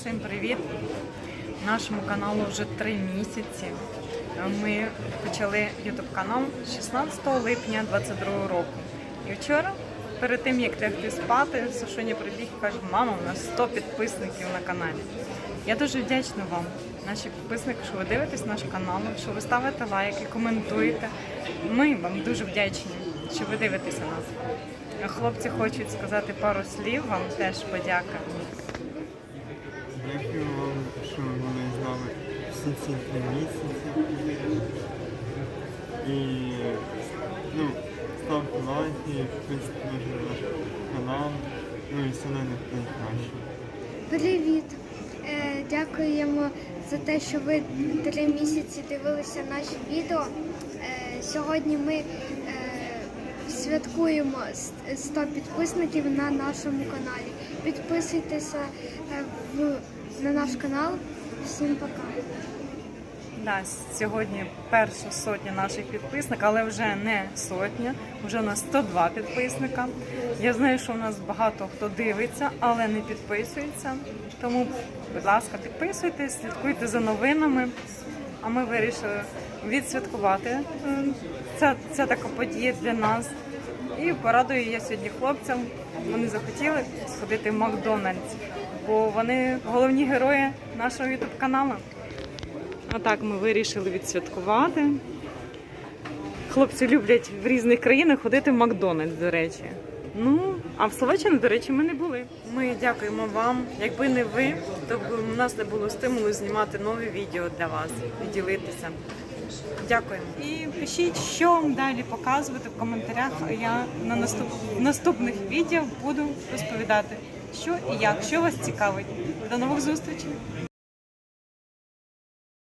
Всім привіт! Нашому каналу вже три місяці. Ми почали YouTube канал 16 липня 2022 року. І вчора, перед тим як лягти спати, Сашуня прибіг і каже, мама, у нас 100 підписників на каналі. Я дуже вдячна вам, наші підписники, що ви дивитесь наш канал, що ви ставите лайки, коментуєте. Ми вам дуже вдячні, що ви дивитеся нас. Хлопці хочуть сказати пару слів, вам теж подяка. Дякую вам, що ви були з нами всі ці три місяці. І ну, ставте лайки, підписуйтесь на наш канал. Ну і все най- найкраще. Привіт! Е, Дякуємо за те, що ви три місяці дивилися наші відео. Е, Сьогодні ми е, святкуємо с- 100 підписників на нашому каналі. Підписуйтеся е, в, на наш канал. Всім пока! Да, сьогодні перша сотня наших підписників, але вже не сотня, вже у нас 102 підписника. Я знаю, що у нас багато хто дивиться, але не підписується. Тому, будь ласка, підписуйтесь, слідкуйте за новинами. А ми вирішили відсвяткувати. е, Це, це така подія для нас. І порадую я сьогодні хлопцям. Вони захотіли сходити в Макдональдс, бо вони головні герої нашого ютуб каналу. А так ми вирішили відсвяткувати. Хлопці люблять в різних країнах ходити в Макдональдс, до речі. Ну, а в Словаччині, до речі, ми не були. Ми дякуємо вам. Якби не ви, то б у нас не було стимулу знімати нові відео для вас і ділитися. Дякуємо. І пишіть, що вам далі показувати в коментарях. Я на наступ... наступних відео буду розповідати, що і як, що вас цікавить. До нових зустрічей!